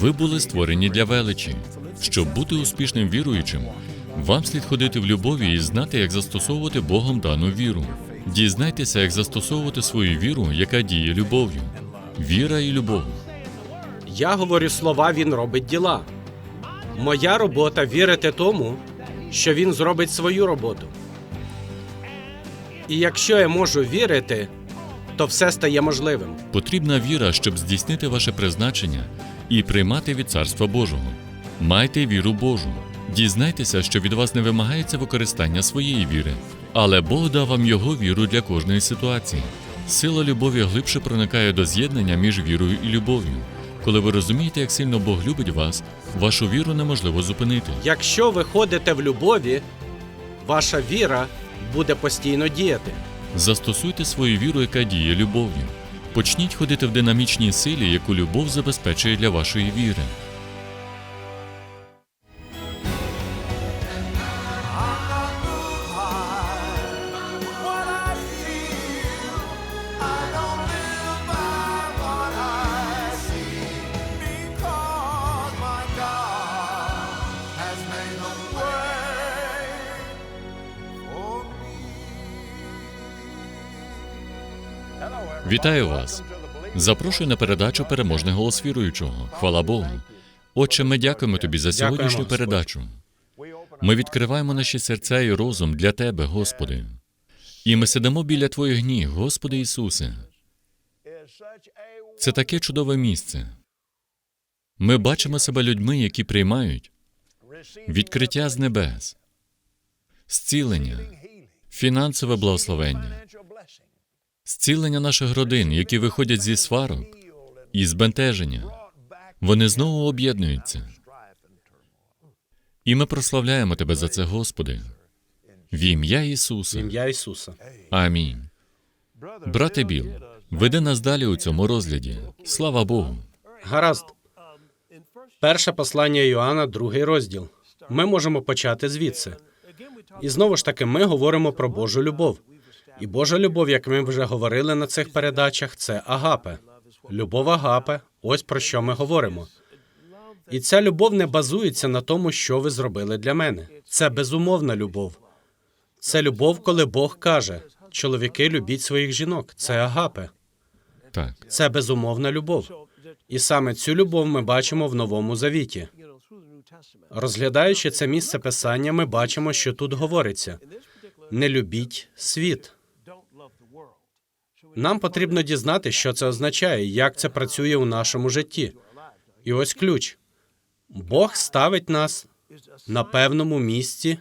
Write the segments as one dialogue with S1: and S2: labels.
S1: Ви були створені для величі. Щоб бути успішним віруючим, вам слід ходити в любові і знати, як застосовувати Богом дану віру. Дізнайтеся, як застосовувати свою віру, яка діє любов'ю. Віра і любов.
S2: Я говорю слова, він робить діла. Моя робота вірити тому, що він зробить свою роботу. І якщо я можу вірити, то все стає можливим.
S1: Потрібна віра, щоб здійснити ваше призначення і приймати від Царства Божого. Майте віру Божу. Дізнайтеся, що від вас не вимагається використання своєї віри, але Бог дав вам його віру для кожної ситуації. Сила любові глибше проникає до з'єднання між вірою і любов'ю. Коли ви розумієте, як сильно Бог любить вас, вашу віру неможливо зупинити.
S2: Якщо ви ходите в любові, ваша віра буде постійно діяти.
S1: Застосуйте свою віру, яка діє любов'ю. Почніть ходити в динамічній силі, яку любов забезпечує для вашої віри. Вітаю вас! Запрошую на передачу Переможний голос віруючого. Хвала Богу. Отче, ми дякуємо тобі за сьогоднішню передачу. Ми відкриваємо наші серця і розум для Тебе, Господи. І ми сидимо біля Твоїх ніг, Господи Ісусе. Це таке чудове місце. Ми бачимо себе людьми, які приймають відкриття з небес, зцілення, фінансове благословення, зцілення наших родин, які виходять зі сварок і збентеження. Вони знову об'єднуються. І ми прославляємо Тебе за це, Господи. В ім'я
S2: В
S1: Ісуса.
S2: ім'я Ісуса.
S1: Амінь. Брате Біл, веди нас далі у цьому розгляді. Слава Богу.
S2: Гаразд. Перше послання Йоанна, другий розділ. Ми можемо почати звідси. І знову ж таки, ми говоримо про Божу любов. І Божа любов, як ми вже говорили на цих передачах, це агапе. Любов агапе, ось про що ми говоримо. І ця любов не базується на тому, що ви зробили для мене. Це безумовна любов. Це любов, коли Бог каже: чоловіки, любіть своїх жінок. Це агапе.
S1: Так,
S2: Це безумовна любов. І саме цю любов ми бачимо в новому завіті. Розглядаючи це місце писання, ми бачимо, що тут говориться: не любіть світ. Нам потрібно дізнати, що це означає, як це працює у нашому житті. І ось ключ: Бог ставить нас на певному місці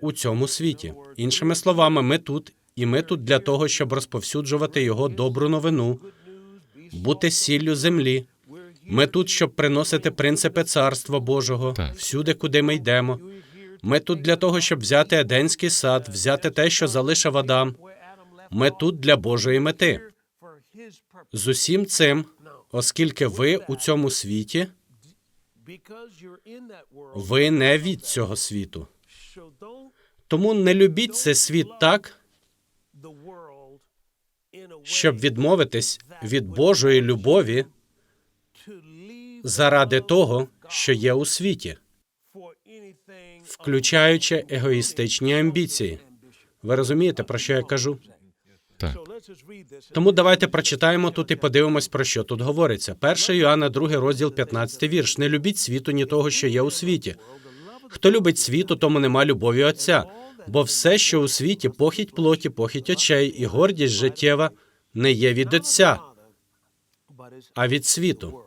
S2: у цьому світі. Іншими словами, ми тут, і ми тут для того, щоб розповсюджувати його добру новину, бути сіллю землі. Ми тут, щоб приносити принципи царства Божого
S1: Так.
S2: всюди, куди ми йдемо. Ми тут для того, щоб взяти Еденський сад, взяти те, що залишив Адам. Ми тут для Божої мети. З усім цим, оскільки ви у цьому світі, ви не від цього світу. Тому не любіть цей світ так, щоб відмовитись від Божої любові заради того, що є у світі, включаючи егоїстичні амбіції. Ви розумієте, про що я кажу?
S1: Так.
S2: Тому давайте прочитаємо тут і подивимось, про що тут говориться. 1 Іоанна, 2 розділ, 15 вірш. Не любіть світу, ні того, що є у світі. Хто любить світу, тому нема любові Отця. Бо все, що у світі, похідь плоті, похідь очей і гордість життєва, не є від Отця, а від світу.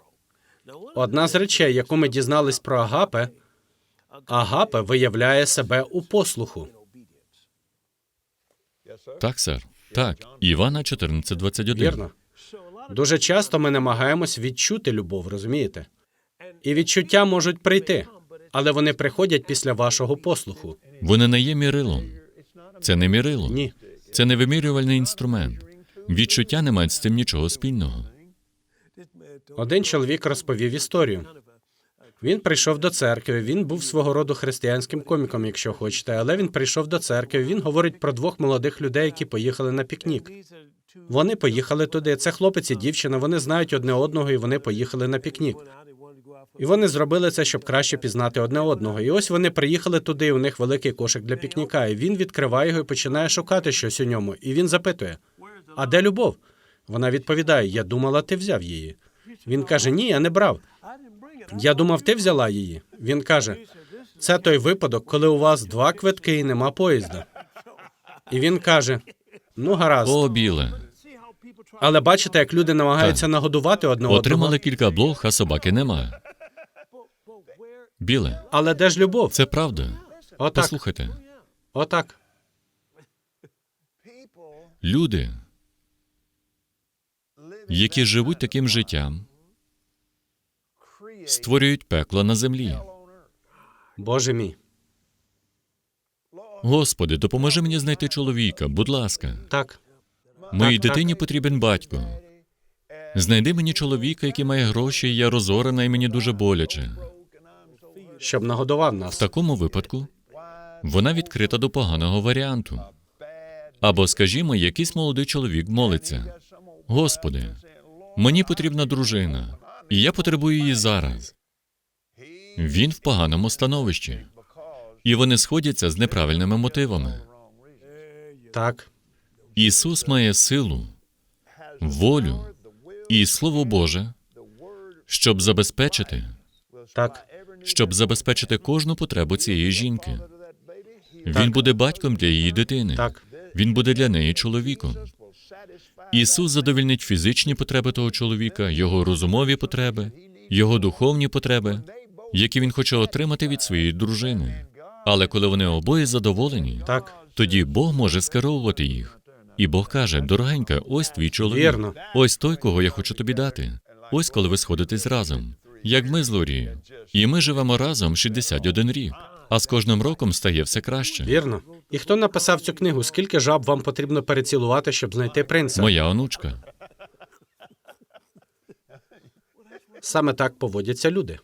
S2: Одна з речей, яку ми дізнались про Агапе, Агапе виявляє себе у послуху.
S1: Так, сер. Так. Івана 14.21.
S2: Вірно. Дуже часто ми намагаємось відчути любов, розумієте? І відчуття можуть прийти, але вони приходять після вашого послуху.
S1: Вони не є мірилом. Це не мірило.
S2: Ні.
S1: Це не вимірювальний інструмент. Відчуття не мають з цим нічого спільного.
S2: Один чоловік розповів історію. Він прийшов до церкви. Він був свого роду християнським коміком, якщо хочете. Але він прийшов до церкви. Він говорить про двох молодих людей, які поїхали на пікнік. Вони поїхали туди. Це хлопець і дівчина. Вони знають одне одного, і вони поїхали на пікнік. І вони зробили це, щоб краще пізнати одне одного. І ось вони приїхали туди. і У них великий кошик для пікніка. І він відкриває його і починає шукати щось у ньому. І він запитує: А де любов? Вона відповідає: Я думала, ти взяв її. Він каже: Ні, я не брав. Я думав, ти взяла її. Він каже: це той випадок, коли у вас два квитки і нема поїзда. І він каже: Ну, гаразд.
S1: О, біле.
S2: Але бачите, як люди намагаються нагодувати одного.
S1: Отримали кілька блох, а собаки нема. Біле,
S2: Але де ж любов?
S1: це правда.
S2: Отак.
S1: Послухайте,
S2: Отак.
S1: люди, які живуть таким життям, створюють пекло на землі.
S2: Боже мій.
S1: Господи, допоможи мені знайти чоловіка, будь ласка.
S2: Так.
S1: Моїй
S2: Так, так.
S1: дитині потрібен батько. Знайди мені чоловіка, який має гроші, і я розорена, і мені дуже боляче.
S2: Щоб нагодував нас.
S1: В такому випадку вона відкрита до поганого варіанту. Або, скажімо, якийсь молодий чоловік молиться: Господи, мені потрібна дружина, і я потребую її зараз. Він в поганому становищі, і вони сходяться з неправильними мотивами.
S2: Так.
S1: Ісус має силу, волю і Слово Боже, щоб забезпечити,
S2: Так.
S1: щоб забезпечити кожну потребу цієї жінки. Він буде батьком для її дитини.
S2: Так.
S1: Він буде для неї чоловіком. Ісус задовільнить фізичні потреби того чоловіка, його розумові потреби, його духовні потреби, які він хоче отримати від своєї дружини. Але коли вони обоє задоволені,
S2: Так.
S1: тоді Бог може скеровувати їх. І Бог каже: дорогенька, ось твій чоловік.
S2: Вірно.
S1: Ось той, кого я хочу тобі дати. Ось коли ви сходитесь разом, як ми з Лорією. І ми живемо разом 61 рік. А з кожним роком стає все краще.
S2: Вірно. І хто написав цю книгу? Скільки жаб вам потрібно перецілувати, щоб знайти принца?
S1: Моя онучка.
S2: Саме так поводяться люди.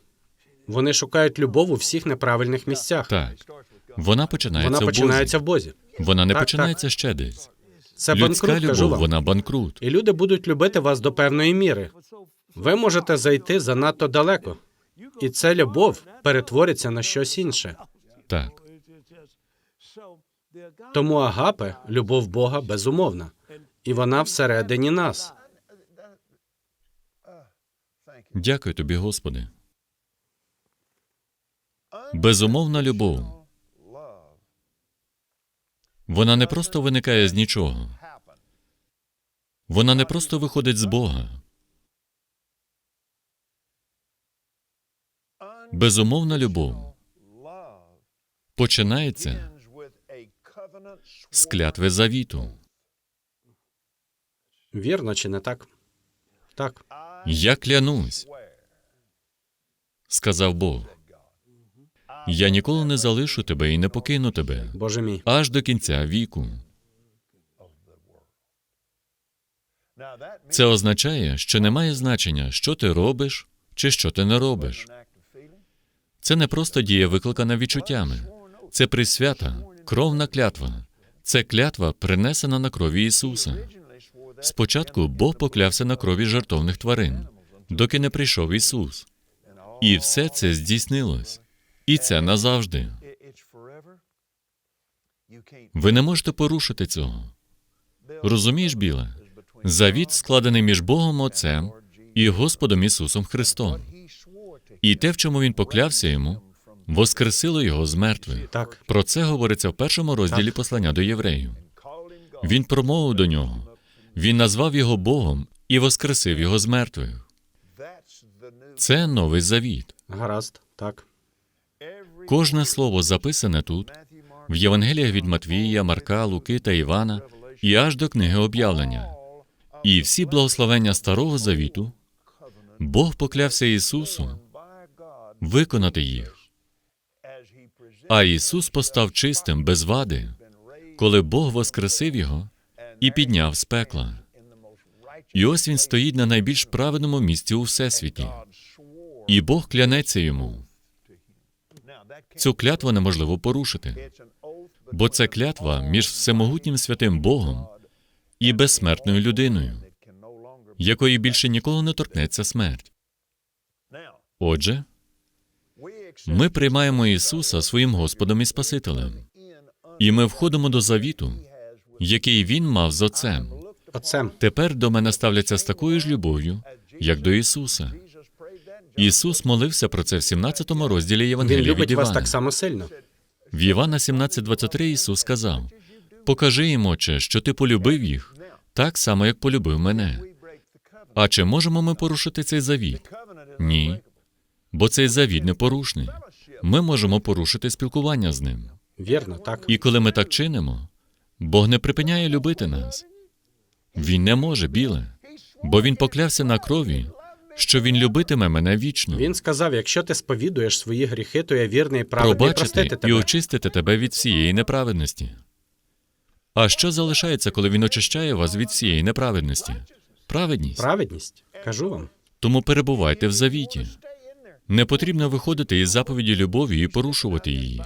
S2: Вони шукають любов у всіх неправильних місцях.
S1: Так. Вона починається
S2: Вона
S1: в Бозі.
S2: починається в Бозі.
S1: Вона не
S2: Так,
S1: починається ще десь.
S2: Це
S1: Людська
S2: банкрут, кажу
S1: любов,
S2: вам.
S1: вона банкрут.
S2: І люди будуть любити вас до певної міри. Ви можете зайти занадто далеко, і ця любов перетвориться на щось інше.
S1: Так.
S2: Тому агапе, любов Бога, безумовна, і вона всередині нас.
S1: Дякую тобі, Господи. Безумовна любов. Вона не просто виникає з нічого. Вона не просто виходить з Бога. Безумовна любов починається з клятви завіту.
S2: Вірно чи не так? Так.
S1: Я клянусь, сказав Бог. Я ніколи не залишу тебе і не покину тебе
S2: Боже мій.
S1: аж до кінця віку. Це означає, що немає значення, що ти робиш чи що ти не робиш. Це не просто дія, викликана відчуттями. Це присвята, кровна клятва. Це клятва, принесена на крові Ісуса. Спочатку Бог поклявся на крові жертовних тварин, доки не прийшов Ісус. І все це здійснилось. І це назавжди. Ви не можете порушити цього. Розумієш, біле? Завіт складений між Богом Отцем і Господом Ісусом Христом. І те, в чому він поклявся йому, воскресило його з мертвих.
S2: Так.
S1: Про це говориться в першому розділі послання до євреїв. Він промовив до нього, він назвав його Богом і воскресив його з мертвих. Це новий завіт.
S2: Гаразд. Так.
S1: Кожне слово записане тут, в Євангеліях від Матвія, Марка, Луки та Івана, і аж до книги об'явлення. І всі благословення Старого Завіту Бог поклявся Ісусу виконати їх. А Ісус постав чистим, без вади, коли Бог воскресив його і підняв з пекла. І ось він стоїть на найбільш праведному місці у всесвіті, і Бог клянеться йому. Цю клятву неможливо порушити, бо це клятва між всемогутнім святим Богом і безсмертною людиною, якої більше ніколи не торкнеться смерть. Отже, ми приймаємо Ісуса своїм Господом і Спасителем, і ми входимо до завіту, який Він мав з Отцем.
S2: Отцем.
S1: Тепер до мене ставляться з такою ж любов'ю, як до Ісуса. Ісус молився про це в 17 розділі
S2: Він
S1: Євангелія від
S2: любить вас так само сильно.
S1: В Івана 17.23 Ісус сказав: Покажи їм, Отче, що ти полюбив їх так само, як полюбив мене. А чи можемо ми порушити цей завіт? Ні. Бо цей завіт непорушний. Ми можемо порушити спілкування з ним.
S2: Вірно, так.
S1: І коли ми так чинимо, Бог не припиняє любити нас. Він не може, біле, бо він поклявся на крові, що він любитиме мене вічно,
S2: Він сказав: якщо ти сповідуєш свої гріхи, то я вірний і праведний простити
S1: пробачити і
S2: тебе.
S1: очистити тебе від всієї неправедності. А що залишається, коли він очищає вас від всієї неправедності? Праведність.
S2: Праведність, кажу вам.
S1: Тому перебувайте в завіті. Не потрібно виходити із заповіді любові і порушувати її.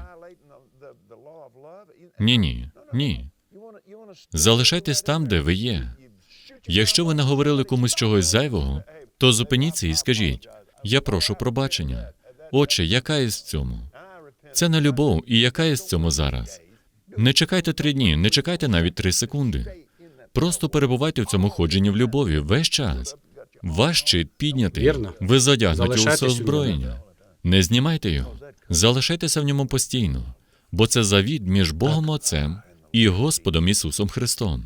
S1: Ні, ні, ні. Залишайтесь там, де ви є. Якщо ви наговорили комусь чогось зайвого, то зупиніться і скажіть: я прошу пробачення. Отче, яка є в цьому? Це не любов, і яка є в цьому зараз? Не чекайте три дні, не чекайте навіть три секунди. Просто перебувайте в цьому ходженні в любові весь час. Ваш щит піднятий. Ви задягнуті у все озброєння. Не знімайте його. Залишайтеся в ньому постійно, бо це завід між Богом Отцем і Господом Ісусом Христом.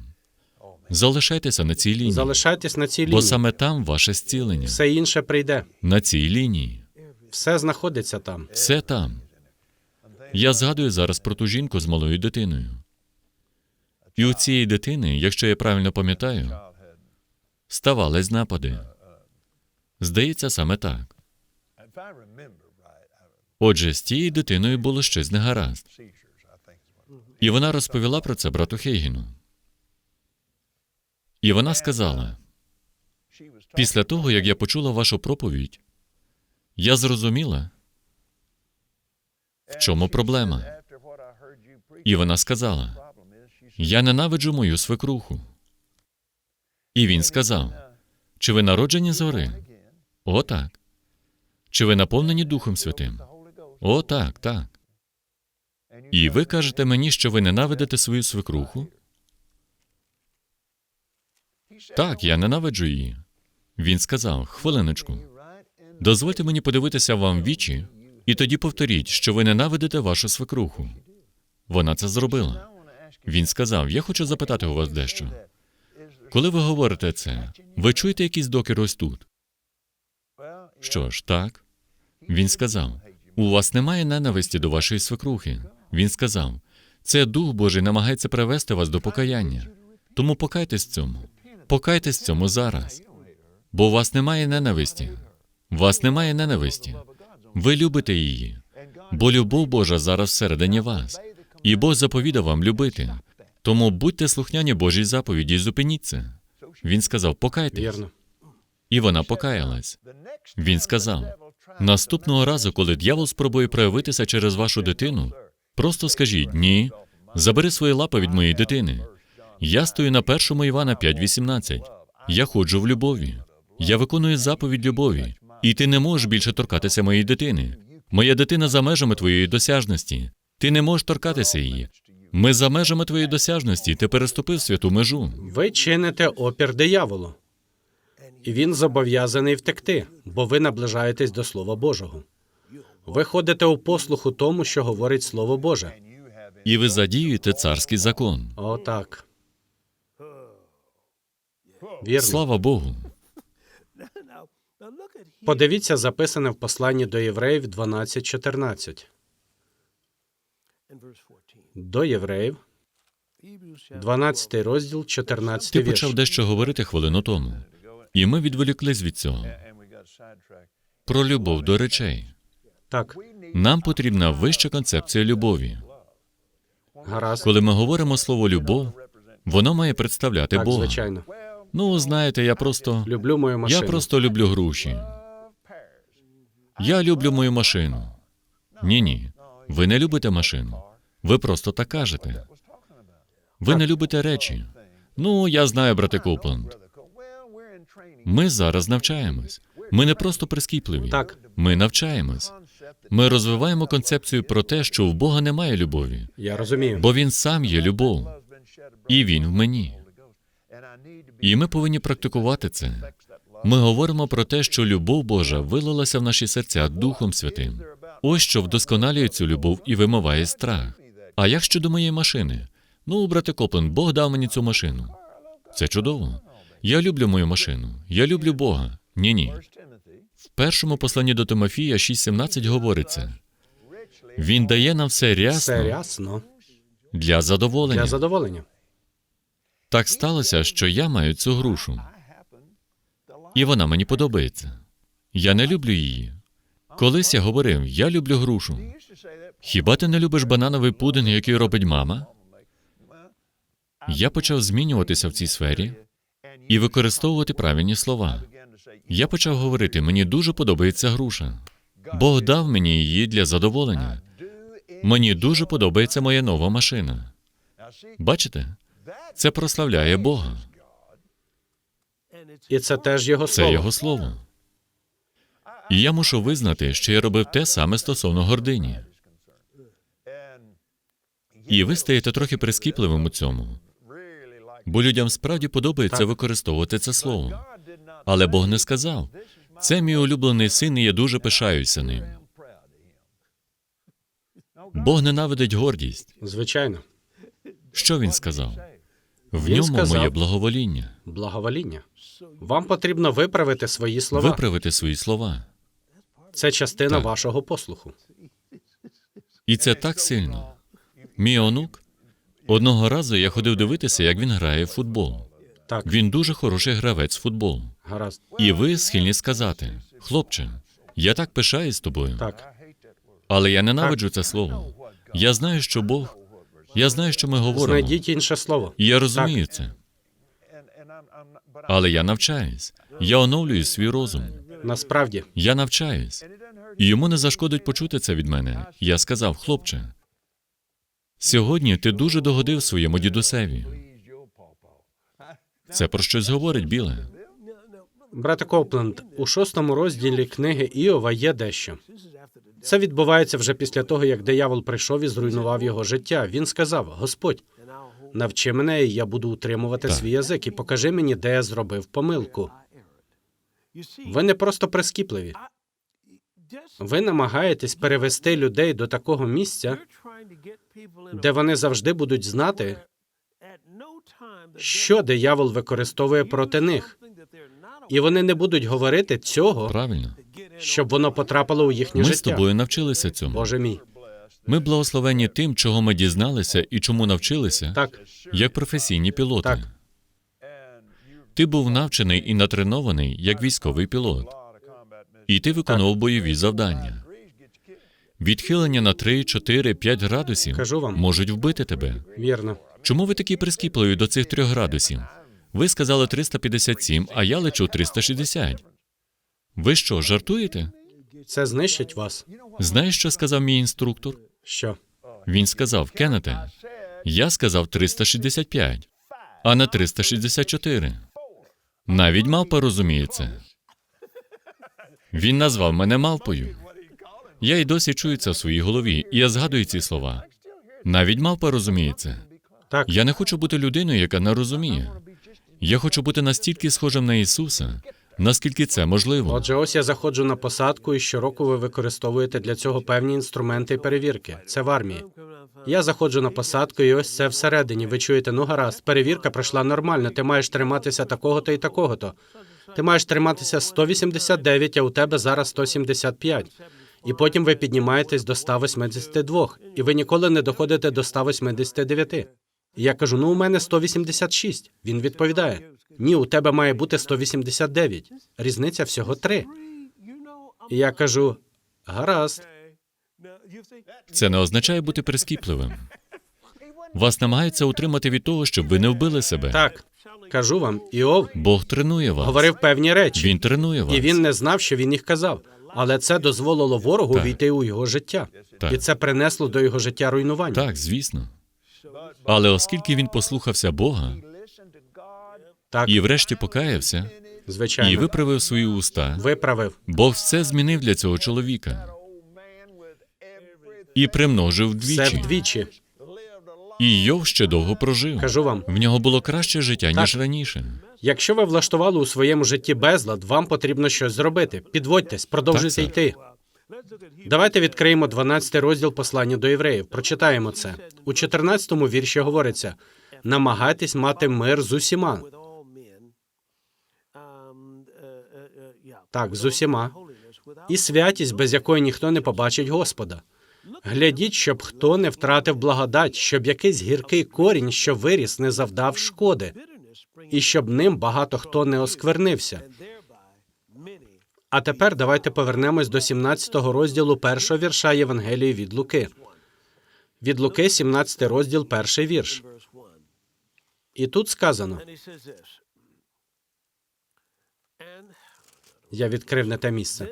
S1: Залишайтеся на цій лінії,
S2: Залишайтесь на цій
S1: бо саме там ваше зцілення.
S2: Все інше прийде.
S1: На цій лінії.
S2: Все знаходиться там.
S1: Все там. Я згадую зараз про ту жінку з малою дитиною. І у цієї дитини, якщо я правильно пам'ятаю, ставались напади. Здається, саме так. Отже, з тією дитиною було щось негаразд. І вона розповіла про це брату Хейгіну. І вона сказала: після того, як я почула вашу проповідь, я зрозуміла, в чому проблема. І вона сказала: Я ненавиджу мою свекруху. І він сказав: Чи ви народжені згори? О, так. Чи ви наповнені Духом Святим? О, так, так. І ви кажете мені, що ви ненавидите свою свекруху? Так, я ненавиджу її. Він сказав: хвилиночку, дозвольте мені подивитися вам вічі, і тоді повторіть, що ви ненавидите вашу свекруху. Вона це зробила. Він сказав: Я хочу запитати у вас дещо. Коли ви говорите це, ви чуєте якийсь докір ось тут? Що ж, так. Він сказав: у вас немає ненависті до вашої свекрухи. Він сказав: це Дух Божий намагається привести вас до покаяння. Тому покайтесь цьому. Покайтесь цьому зараз. Бо у вас немає ненависті. У вас немає ненависті. Ви любите її. Бо любов Божа зараз всередині вас. І Бог заповідав вам любити. Тому будьте слухняні Божій заповіді і зупиніться. Він сказав: покайтесь.
S2: Вірно.
S1: І вона покаялась. Він сказав: наступного разу, коли дьявол спробує проявитися через вашу дитину, просто скажіть ні, забери свої лапи від моєї дитини. Я стою на першому Івана 5.18. Я ходжу в любові. Я виконую заповідь любові, і ти не можеш більше торкатися моєї дитини. Моя дитина за межами твоєї досяжності. Ти не можеш торкатися її. Ми за межами твоєї досяжності. Ти переступив святу межу.
S2: Ви чините опір дияволу. І він зобов'язаний втекти, бо ви наближаєтесь до Слова Божого. Ви ходите у послуху тому, що говорить Слово Боже.
S1: І ви задіюєте царський закон.
S2: О, так. Вірно.
S1: Слава Богу.
S2: Подивіться, записане в посланні до євреїв 12.14. До євреїв, 12 розділ, 14
S1: Ти
S2: вірш.
S1: почав дещо говорити хвилину тому, і ми відволіклись від цього. Про любов до речей.
S2: Так,
S1: Нам потрібна вища концепція любові.
S2: гаразд.
S1: Коли ми говоримо слово любов, воно має представляти
S2: Так,
S1: Бога.
S2: звичайно.
S1: Ну, знаєте, я просто
S2: Люблю мою машину.
S1: я просто люблю груші. Я люблю мою машину. Ні, ні. Ви не любите машину. Ви просто так кажете. Ви не любите речі. Ну, я знаю, брате Коупленд. Ми зараз навчаємось. Ми не просто прискіпливі.
S2: Так.
S1: Ми навчаємось. Ми розвиваємо концепцію про те, що в Бога немає любові,
S2: Я розумію.
S1: бо Він сам є любов, і Він в мені. І ми повинні практикувати це. Ми говоримо про те, що любов Божа вилилася в наші серця Духом Святим. Ось що вдосконалює цю любов і вимиває страх. А як щодо моєї машини? Ну, брате Коплен, Бог дав мені цю машину. Це чудово. Я люблю мою машину. Я люблю Бога. Ні, ні. В першому посланні до Тимофія 6.17 говориться: Він дає нам все рясно для задоволення.
S2: для задоволення.
S1: Так сталося, що я маю цю грушу, і вона мені подобається. Я не люблю її. Колись я говорив, я люблю грушу. Хіба ти не любиш банановий пудинг, який робить мама? Я почав змінюватися в цій сфері і використовувати правильні слова. Я почав говорити, мені дуже подобається груша. Бог дав мені її для задоволення. Мені дуже подобається моя нова машина. Бачите? Це прославляє Бога.
S2: І це теж його слово.
S1: Це його слово. І я мушу визнати, що я робив те саме стосовно гордині. І ви стаєте трохи прискіпливим у цьому, бо людям справді подобається використовувати це слово. Але Бог не сказав. Це мій улюблений син, і я дуже пишаюся ним. Бог ненавидить гордість.
S2: Звичайно.
S1: Що він сказав? В
S2: Він
S1: ньому
S2: сказав-
S1: моє благовоління.
S2: Благовоління. Вам потрібно виправити свої слова.
S1: Виправити свої слова.
S2: Це частина
S1: Так.
S2: вашого послуху.
S1: І це так сильно. Мій онук одного разу я ходив дивитися, як він грає в футбол.
S2: Так,
S1: Він дуже хороший гравець в футбол.
S2: гаразд.
S1: І ви схильні сказати: хлопче, я так пишаюсь тобою,
S2: Так,
S1: але я ненавиджу це слово. Я знаю, що Бог, я знаю, що ми говоримо.
S2: знайдіть інше слово.
S1: І я розумію це. Але я навчаюсь. Я оновлюю свій розум.
S2: Насправді,
S1: Я навчаюсь. І йому не зашкодить почути це від мене. Я сказав, хлопче, сьогодні ти дуже догодив своєму дідусеві. Це про щось говорить, біле.
S2: брате Копленд, у шостому розділі книги Іова є дещо. Це відбувається вже після того, як диявол прийшов і зруйнував його життя. Він сказав: Господь, навчи мене, і я буду утримувати
S1: Так.
S2: свій язик, і покажи мені, де я зробив помилку. Ви не просто прискіпливі. Ви намагаєтесь перевести людей до такого місця, де вони завжди будуть знати, що диявол використовує проти них, і вони не будуть говорити цього,
S1: Правильно.
S2: щоб воно потрапило у їхнє
S1: Ми з тобою навчилися цьому.
S2: Боже мій,
S1: Ми благословені тим, чого ми дізналися і чому навчилися,
S2: так,
S1: як професійні пілоти.
S2: Так.
S1: Ти був навчений і натренований як військовий пілот, і ти виконував бойові завдання. Відхилення на 3, 4, 5 градусів
S2: Кажу вам.
S1: можуть вбити тебе.
S2: вірно.
S1: Чому ви такі прискіпливі до цих 3 градусів? Ви сказали 357, а я лечу 360. Ви що, жартуєте?
S2: Це знищить вас.
S1: Знаєш, що сказав мій інструктор?
S2: Що?
S1: Він сказав: Кеннете, я сказав 365, а не 364. Навіть мавпа розуміє це. Він назвав мене мавпою. Я й досі чую це в своїй голові, і я згадую ці слова. Навіть мавпа розуміє це.
S2: Так,
S1: Я не хочу бути людиною, яка не розуміє. Я хочу бути настільки схожим на Ісуса, наскільки це можливо.
S2: отже, ось я заходжу на посадку, і щороку ви використовуєте для цього певні інструменти і перевірки. Це в армії. Я заходжу на посадку, і ось це всередині. Ви чуєте, ну гаразд, перевірка пройшла нормально. Ти маєш триматися такого-то і такого-то. Ти маєш триматися 189, а у тебе зараз 175. І потім ви піднімаєтесь до 182, і ви ніколи не доходите до 189. І я кажу: ну у мене 186. Він відповідає: ні, у тебе має бути 189. Різниця всього три. І я кажу: гаразд.
S1: Це не означає бути прискіпливим. Вас намагаються утримати від того, щоб ви не вбили себе.
S2: Так, кажу вам, Іов
S1: Бог тренує вас.
S2: говорив певні речі,
S1: Він тренує вас.
S2: і він не знав, що він їх казав. Але це дозволило ворогу
S1: Так.
S2: війти у його життя,
S1: Так.
S2: і це принесло до його життя руйнування.
S1: Так, звісно. Але оскільки він послухався Бога,
S2: Так,
S1: і врешті покаявся
S2: звичайно.
S1: і виправив свої уста.
S2: Виправив.
S1: Бог все змінив для цього чоловіка і примножив
S2: Все
S1: вдвічі. І Йов ще довго прожив.
S2: Кажу вам,
S1: В нього було краще життя, ніж раніше.
S2: якщо ви влаштували у своєму житті безлад, вам потрібно щось зробити. Підводьтесь, продовжуйте
S1: Так,
S2: йти. Давайте відкриємо 12 розділ послання до євреїв. Прочитаємо це. У 14 вірші говориться: намагайтесь мати мир з усіма. Так, з усіма. І святість, без якої ніхто не побачить Господа. Глядіть, щоб хто не втратив благодать, щоб якийсь гіркий корінь, що виріс, не завдав шкоди, і щоб ним багато хто не осквернився. А тепер давайте повернемось до 17 розділу першого вірша Євангелії від Луки. Від Луки, 17 розділ, перший вірш. І тут сказано: я відкрив не те місце.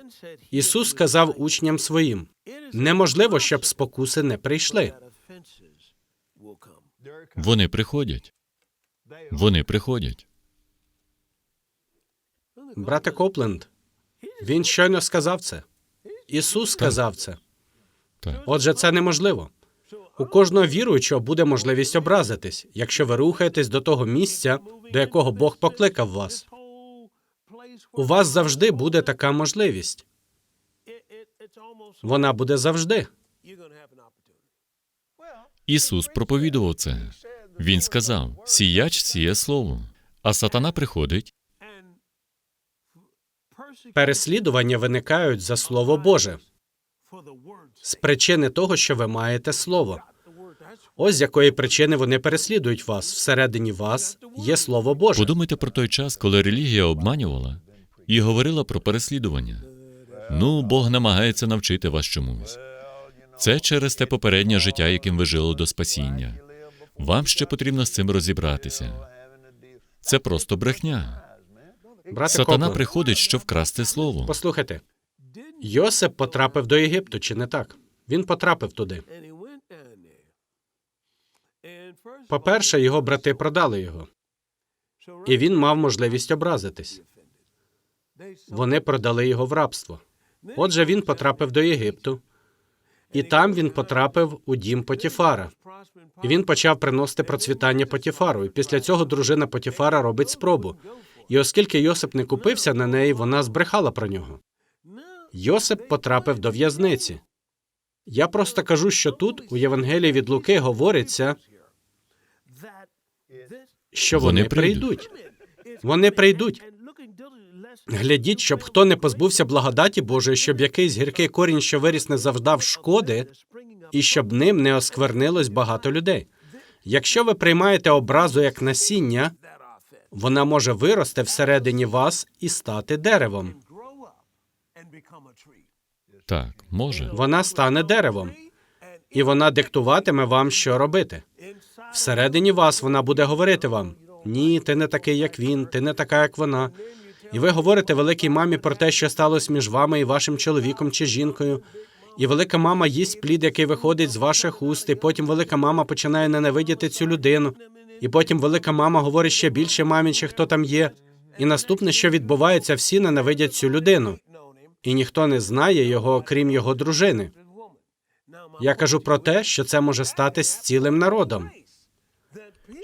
S2: Ісус сказав учням своїм: неможливо, щоб спокуси не прийшли.
S1: Вони приходять. Вони приходять.
S2: Брате Копленд, він щойно сказав це. Ісус сказав це.
S1: Так.
S2: Отже, це неможливо. У кожного віруючого буде можливість образитись, якщо ви рухаєтесь до того місця, до якого Бог покликав вас. У вас завжди буде така можливість. Вона буде завжди.
S1: Ісус проповідував це. Він сказав: сіяч сіє слово, а сатана приходить.
S2: Переслідування виникають за слово Боже з причини того, що ви маєте слово. Ось з якої причини вони переслідують вас. Всередині вас є слово Боже.
S1: Подумайте про той час, коли релігія обманювала і говорила про переслідування. Ну, Бог намагається навчити вас чомусь. Це через те попереднє життя, яким ви жили до спасіння. Вам ще потрібно з цим розібратися. Це просто брехня.
S2: Брате
S1: Сатана
S2: Копленд,
S1: приходить, щоб вкрасти слово.
S2: послухайте. Йосип потрапив до Єгипту, чи не так? Він потрапив туди. По-перше, його брати продали його, і він мав можливість образитись. Вони продали його в рабство. Отже, він потрапив до Єгипту, і там він потрапив у дім Потіфара. І він почав приносити процвітання Потіфару. І після цього дружина Потіфара робить спробу. І оскільки Йосип не купився на неї, вона збрехала про нього. Йосип потрапив до в'язниці. Я просто кажу, що тут, у Євангелії від Луки, говориться, що вони,
S1: Вони прийдуть.
S2: Вони прийдуть. Глядіть, щоб хто не позбувся благодаті Божої, щоб якийсь гіркий корінь, що виріс, не завдав шкоди, і щоб ним не осквернилось багато людей. Якщо ви приймаєте образу як насіння, вона може вирости всередині вас і стати деревом.
S1: Так, може.
S2: Вона стане деревом, і вона диктуватиме вам, що робити. Всередині вас вона буде говорити вам: ні, ти не такий, як він, ти не така, як вона. І ви говорите великій мамі про те, що сталося між вами і вашим чоловіком чи жінкою. І велика мама їсть плід, який виходить з ваших уст, і потім велика мама починає ненавидіти цю людину. І потім велика мама говорить ще більше мамі, чи хто там є. І наступне, що відбувається, всі ненавидять цю людину, і ніхто не знає його, окрім його дружини. Я кажу про те, що це може стати з цілим народом.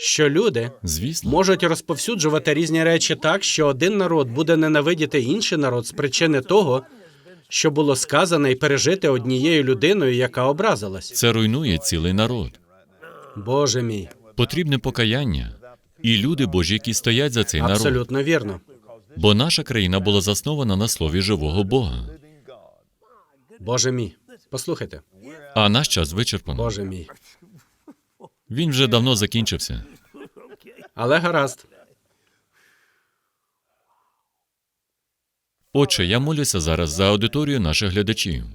S2: Що люди
S1: Звісно,
S2: можуть розповсюджувати різні речі так, що один народ буде ненавидіти інший народ з причини того, що було сказано і пережити однією людиною, яка образилась.
S1: це руйнує цілий народ.
S2: Боже мій,
S1: Потрібне покаяння і люди Божі, які стоять за цей народ.
S2: абсолютно вірно.
S1: Бо наша країна була заснована на слові живого Бога.
S2: Боже мій, послухайте,
S1: А наш час вичерпано.
S2: Боже мій.
S1: Він вже давно закінчився.
S2: Але гаразд.
S1: Отче, я молюся зараз за аудиторію наших глядачів.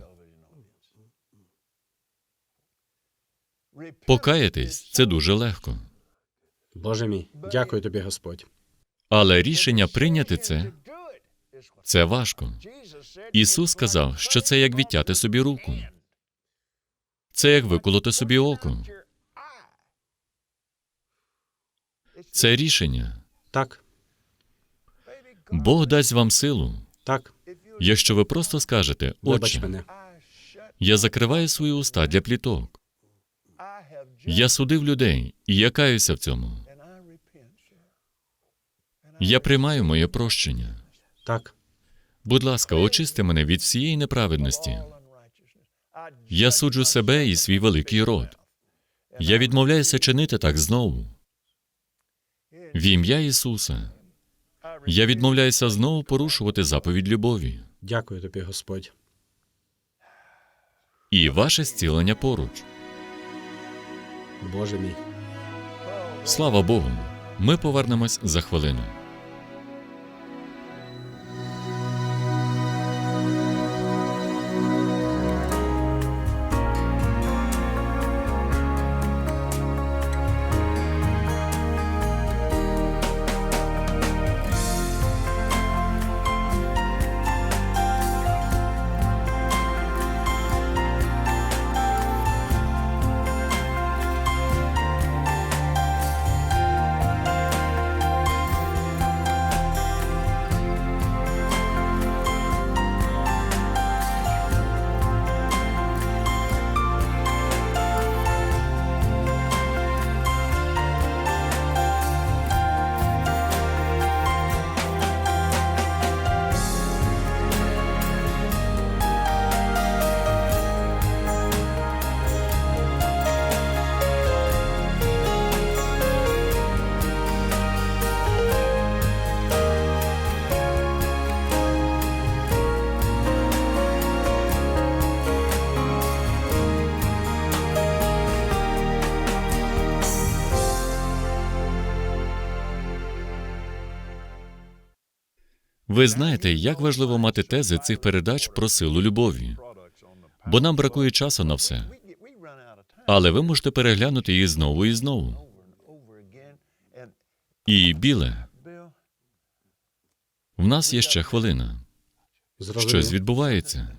S1: Покаятись це дуже легко.
S2: Боже мій, дякую тобі, Господь.
S1: Але рішення прийняти це це важко. Ісус сказав, що це як відтяти собі руку. Це як виколоти собі око. Це рішення.
S2: Так,
S1: Бог дасть вам силу,
S2: Так,
S1: якщо ви просто скажете,
S2: вибач
S1: Отче,
S2: мене.
S1: я закриваю свої уста для пліток. Я судив людей, і я каюся в цьому. Я приймаю моє прощення.
S2: Так,
S1: Будь ласка, очисти мене від всієї неправедності. Я суджу себе і свій великий род. Я відмовляюся чинити так знову. В ім'я Ісуса. Я відмовляюся знову порушувати заповідь любові.
S2: дякую тобі, Господь.
S1: І ваше зцілення поруч.
S2: Боже мій.
S1: Слава Богу. Ми повернемось за хвилину. Ви знаєте, як важливо мати тези цих передач про силу любові, бо нам бракує часу на все. Але ви можете переглянути їх знову і знову. І біле, в нас є ще хвилина. Щось відбувається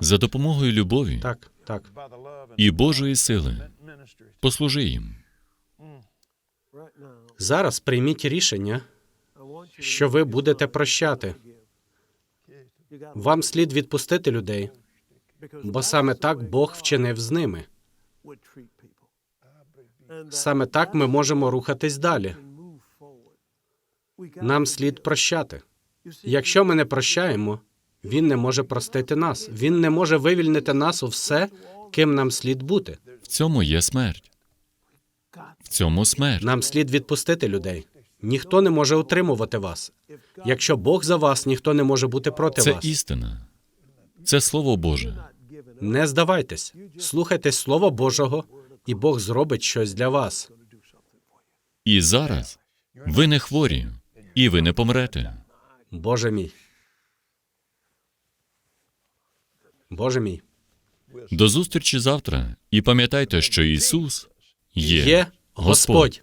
S1: за допомогою любові
S2: Так, так.
S1: і Божої сили. Послужи їм.
S2: Зараз прийміть рішення, що ви будете прощати. Вам слід відпустити людей, бо саме так Бог вчинив з ними. Саме так ми можемо рухатись далі. Нам слід прощати. Якщо ми не прощаємо, він не може простити нас. Він не може вивільнити нас у все, ким нам слід бути.
S1: В цьому є смерть. В цьому смерть.
S2: Нам слід відпустити людей. Ніхто не може утримувати вас. Якщо Бог за вас, ніхто не може бути проти
S1: Це
S2: вас.
S1: істина. Це Слово Боже.
S2: Не здавайтесь, слухайте Слово Божого, і Бог зробить щось для вас.
S1: І зараз ви не хворі, і ви не помрете.
S2: Боже мій. Боже мій.
S1: До зустрічі завтра. І пам'ятайте, що Ісус є,
S2: Є Господь.